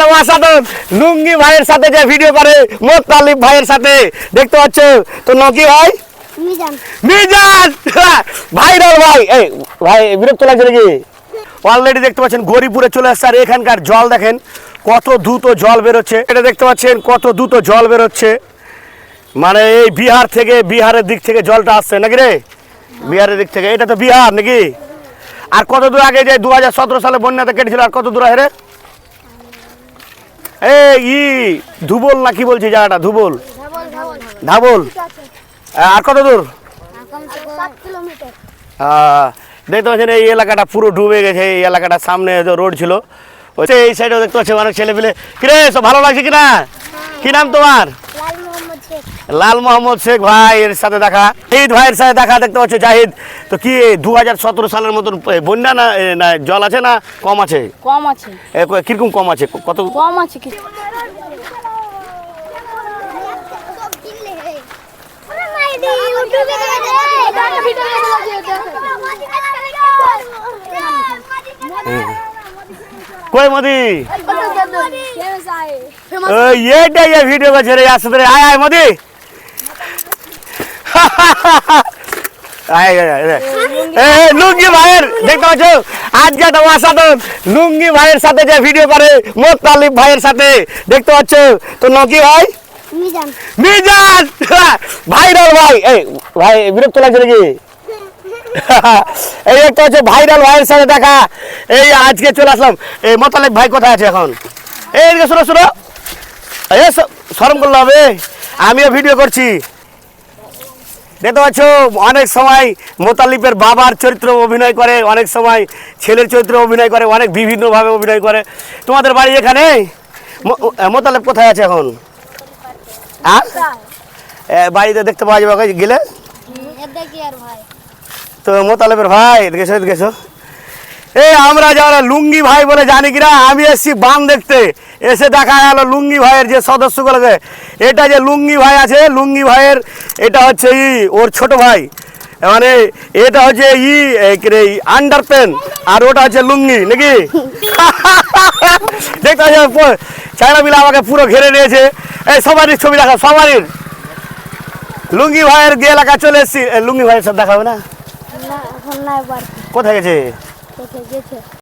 তো অসাধারণ লুঙ্গি ভাইয়ের সাথে যে ভিডিও করে মোত্তালিব ভাইয়ের সাথে দেখতে পাচ্ছ? তো নকি ভাই? মিজান। ভাইরাল ভাই! এই ভাই বিরক্ত লাগছে নাকি? অলরেডি দেখতে পাচ্ছেন গরিপুরে চলে আসছে আর এখানকার জল দেখেন কত দ্রুত জল বেরোচ্ছে। এটা দেখতে পাচ্ছেন কত দ্রুত জল বেরোচ্ছে। মানে এই বিহার থেকে বিহারের দিক থেকে জলটা আসছে নাকি রে? বিহারের দিক থেকে। এটা তো বিহার নাকি? আর কত দূর আগে যে দু হাজার সতেরো সালে বন্যাতে কেটেছিল আর কত দূর হেরে এই, ই, ধুবল না কি বলছি জায়গাটা? ধুবল। ধাবল। আর কত দূর? দেখতে পাচ্ছেন এই এলাকাটা পুরো ডুবে গেছে, এই এলাকাটার সামনে রোড ছিল। ওই এই সাইডেও দেখতে পাচ্ছি অনেক ছেলে পেলে কিরে ভালো লাগছে কিনা? কি নাম তোমার? লাল মোহাম্মদ শেখ লাল মোহাম্মদ শেখ ভাই এর সাথে দেখা ঈদ ভাইয়ের সাথে দেখা দেখতে পাচ্ছ জাহিদ। তো কি দু হাজার সতেরো সালের মতন বন্যা না না জল আছে না কম আছে? কম আছে। কীরকম কম আছে? কত? কম আছে কি? কই মোদি? এই করছে রে আসতে রে আয় আয় মোদি আয়, আয়, আয়, আয়। এ, এ, লুঙ্গি ভাইয়ের দেখতে পাচ্ছ? আজকে তো অসাধারণ লুঙ্গি ভাইয়ের সাথে যে ভিডিও করে মোত্তালিব ভাইয়ের সাথে দেখতে পাচ্ছ? তো নকি ভাই? মিজান। ভাইরাল ভাই! এই ভাই বিরক্ত লাগছে নাকি? এই একটা হচ্ছে ভাইরাল ভাইয়ের সাথে দেখা। এই আজকে চলে আসলাম। এই মোতালেব ভাই কোথায় আছে এখন? এই শোনো শোনো। এ শরম করলে হবে। আমিও ভিডিও করছি। দেখতে পাচ্ছ অনেক সময় মোতালিফের বাবার চরিত্র অভিনয় করে অনেক সময় ছেলের চরিত্র অভিনয় করে অনেক বিভিন্নভাবে অভিনয় করে। তোমাদের বাড়ি এখানে? মোতালেব কোথায় আছে এখন? আর বাড়িতে দেখতে পাওয়া যাবে গেলে? তো মোতালেবের ভাই গেছো দেখেছ? এ আমরা যারা লুঙ্গি ভাই বলে জানি কিনা আমি এসছি বান দেখতে। এসে দেখা গেল লুঙ্গি ভাইয়ের যে সদস্যগুলোকে এটা যে লুঙ্গি ভাই আছে লুঙ্গি ভাইয়ের এটা হচ্ছে ই ওর ছোট ভাই। মানে এটা হচ্ছে ই আন্ডার প্যান আর ওটা হচ্ছে লুঙ্গি নাকি? দেখতে চায়না মিলা আমাকে পুরো ঘিরে নিয়েছে। এই সবারই ছবি দেখা সবারই। লুঙ্গি ভাইয়ের যে এলাকা চলে এসছি। লুঙ্গি ভাইয়ের সব দেখা হবে না? কোথায় এখন নাই বার কোথায় গেছে কোথায় গেছে